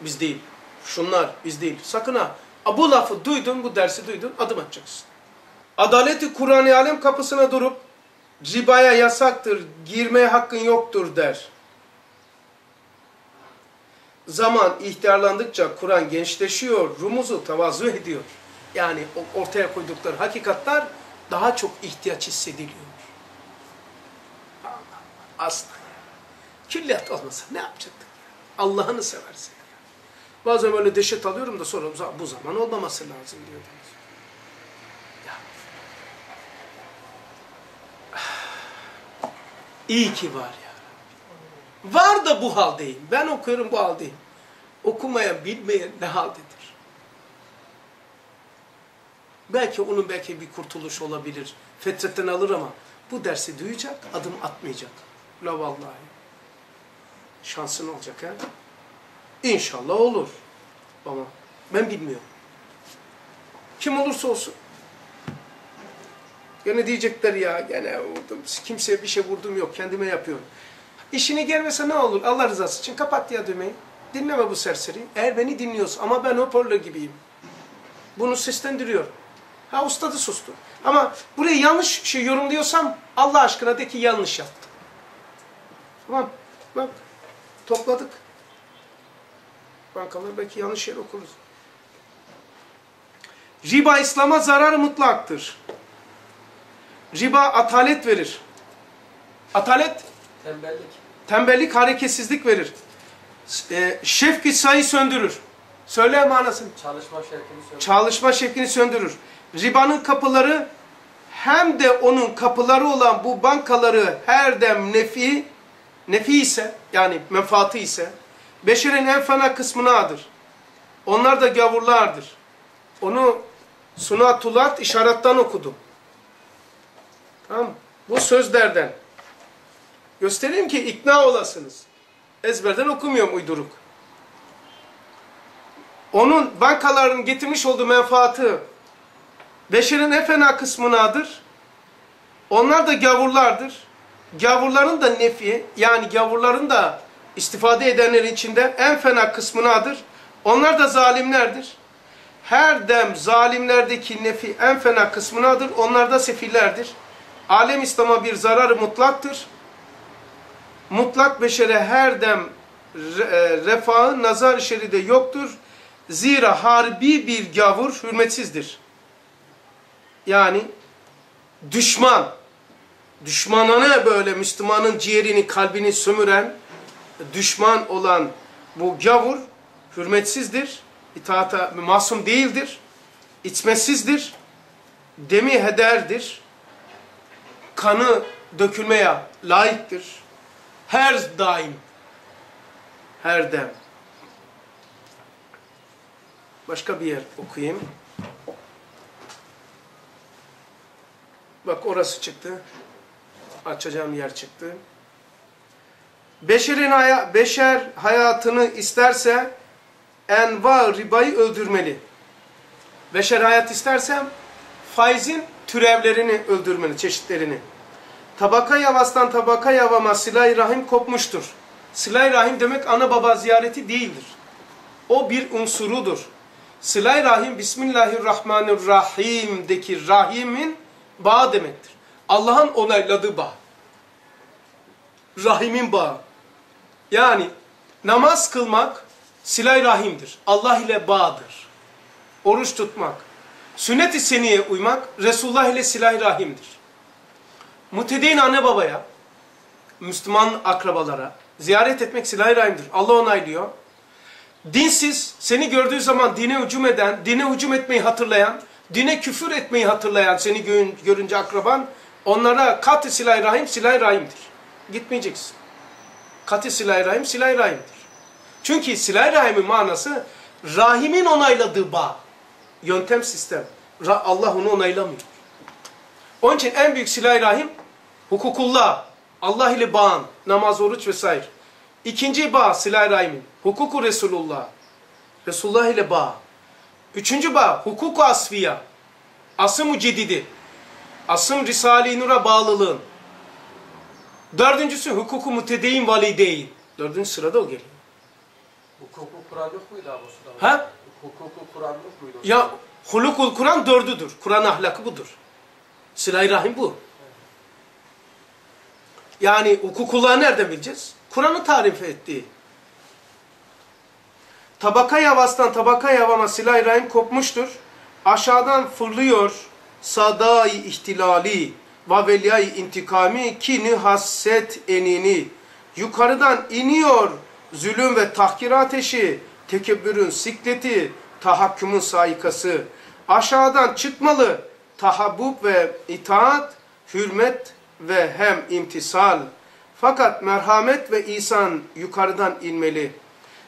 Biz değil. Şunlar biz değil. Sakın ha. Bu lafı duydun, bu dersi duydun, adım atacaksın. Adaleti Kur'an-ı Alem kapısına durup ribaya yasaktır, girmeye hakkın yoktur der. Zaman ihtiyarlandıkça Kur'an gençleşiyor, rumuzu tavazu ediyor. Yani ortaya koydukları hakikatler daha çok ihtiyaç hissediliyor. Asla. Külliyat olmasa ne yapacaktık? Allah'ını seversen. Bazen böyle deşet alıyorum da sonra bu zaman olmaması lazım diyordunuz. Ya. İyi ki var ya. Var da bu haldeyim. Ben okuyorum bu haldeyim. Okumayan, bilmeyen ne haldedir? Belki onun belki bir kurtuluş olabilir. Fetretten alır ama bu dersi duyacak, adım atmayacak. La vallahi. Şansın olacak ha. İnşallah olur. Ama ben bilmiyorum. Kim olursa olsun. Gene diyecekler ya gene vurdum. Kimseye bir şey vurdum yok. Kendime yapıyorum. İşini gelmese ne olur? Allah rızası için kapat ya düğmeyi. Dinleme bu serseri. Eğer beni dinliyorsa ama ben hoparlör gibiyim. Bunu seslendiriyor. Ha ustadı sustu. Ama burayı yanlış şey yorumluyorsam Allah aşkına de ki yanlış yaptım. Tamam. Bak. Topladık. Bankalar belki yanlış yer okuruz. Riba İslam'a zararı mutlaktır. Riba atalet verir. Atalet? Tembellik. Tembellik, hareketsizlik verir. E, şefki sayı söndürür. Söyle manasını. Çalışma şevkini söndürür. Çalışma şevkini söndürür. Ribanın kapıları hem de onun kapıları olan bu bankaları her dem nefi, nefi ise yani menfaatı ise beşerin en fena kısmınadır. Onlar da gavurlardır. Onu sunatulat işaretten okudum. Tamam Bu sözlerden. Göstereyim ki ikna olasınız. Ezberden okumuyorum uyduruk. Onun bankaların getirmiş olduğu menfaatı beşerin en fena kısmınadır. Onlar da gavurlardır. Gavurların da nefi yani gavurların da istifade edenlerin içinde en fena kısmınadır. Onlar da zalimlerdir. Her dem zalimlerdeki nefi en fena kısmınadır. Onlar da sefillerdir. Alem İslam'a bir zararı mutlaktır. Mutlak beşere her dem e, refahı nazar şeride yoktur. Zira harbi bir gavur hürmetsizdir. Yani düşman, düşmanını böyle Müslümanın ciğerini, kalbini sömüren, düşman olan bu gavur hürmetsizdir, itaata masum değildir, içmesizdir, demi hederdir, kanı dökülmeye layıktır. Her daim, her dem. Başka bir yer okuyayım. Bak orası çıktı. Açacağım yer çıktı. Beşerin haya, beşer hayatını isterse enva ribayı öldürmeli. Beşer hayat istersem faizin türevlerini öldürmeli, çeşitlerini. Tabaka yavastan tabaka yavama silah rahim kopmuştur. Silah rahim demek ana baba ziyareti değildir. O bir unsurudur. Silah rahim Bismillahirrahmanirrahim'deki rahimin bağ demektir. Allah'ın onayladığı bağ. Rahimin bağı. Yani namaz kılmak silah rahimdir. Allah ile bağdır. Oruç tutmak. Sünnet-i seniye uymak Resulullah ile silah rahimdir. Mutedeyn anne babaya, Müslüman akrabalara ziyaret etmek silah rahimdir. Allah onaylıyor. Dinsiz, seni gördüğü zaman dine hücum eden, dine hücum etmeyi hatırlayan, dine küfür etmeyi hatırlayan seni görünce akraban, onlara kat-ı silah rahim, silah rahimdir. Gitmeyeceksin. Kat-ı silah rahim, silah rahimdir. Çünkü silah rahimin manası, rahimin onayladığı bağ. Yöntem, sistem. Allah onu onaylamıyor. Onun için en büyük silah rahim, hukukullah, Allah ile bağın, namaz, oruç vesaire. İkinci bağ silah rahimin, hukuku Resulullah. Resulullah ile bağ. Üçüncü bağ hukuku asfiya. Asım-ı cedidi. Asım Risale-i Nur'a bağlılığın. Dördüncüsü hukuku mutedeyin valideyn. Dördüncü sırada o geliyor. Hukuku Kur'an yok muydu abi o sırada? Ha? Hukuku Kur'an yok muydu? Ya hulukul Kur'an dördüdür. Kur'an ahlakı budur. Silah-ı Rahim bu. Yani hukukullah nereden bileceğiz? Kur'an'ı tarif ettiği. Tabaka yavastan tabaka yavama silah-ı Rahim kopmuştur. Aşağıdan fırlıyor sadai ihtilali ve veliyay intikami kini hasset enini. Yukarıdan iniyor zulüm ve tahkir ateşi, tekebbürün sikleti, tahakkümün saikası. Aşağıdan çıkmalı tahabbub ve itaat, hürmet ve hem imtisal. Fakat merhamet ve ihsan yukarıdan inmeli.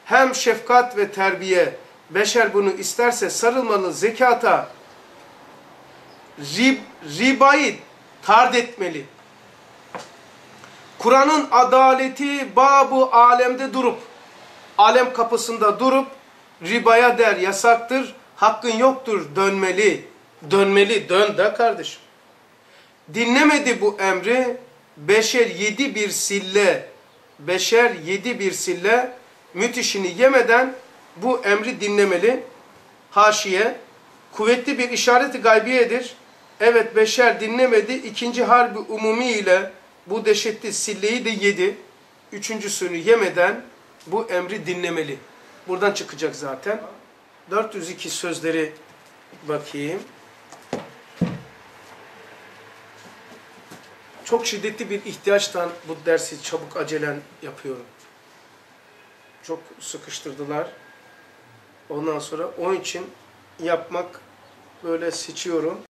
Hem şefkat ve terbiye, beşer bunu isterse sarılmalı zekata, rib, ribayı tard etmeli. Kur'an'ın adaleti babu alemde durup, alem kapısında durup, ribaya der yasaktır, hakkın yoktur dönmeli, dönmeli, dön de kardeşim. Dinlemedi bu emri, beşer yedi bir sille, beşer yedi bir sille, müthişini yemeden bu emri dinlemeli. Haşiye, kuvvetli bir işareti gaybiyedir. Evet beşer dinlemedi. İkinci harbi umumi ile bu dehşetli silleyi de yedi. Üçüncüsünü yemeden bu emri dinlemeli. Buradan çıkacak zaten. 402 sözleri bakayım. Çok şiddetli bir ihtiyaçtan bu dersi çabuk acelen yapıyorum. Çok sıkıştırdılar. Ondan sonra onun için yapmak böyle seçiyorum.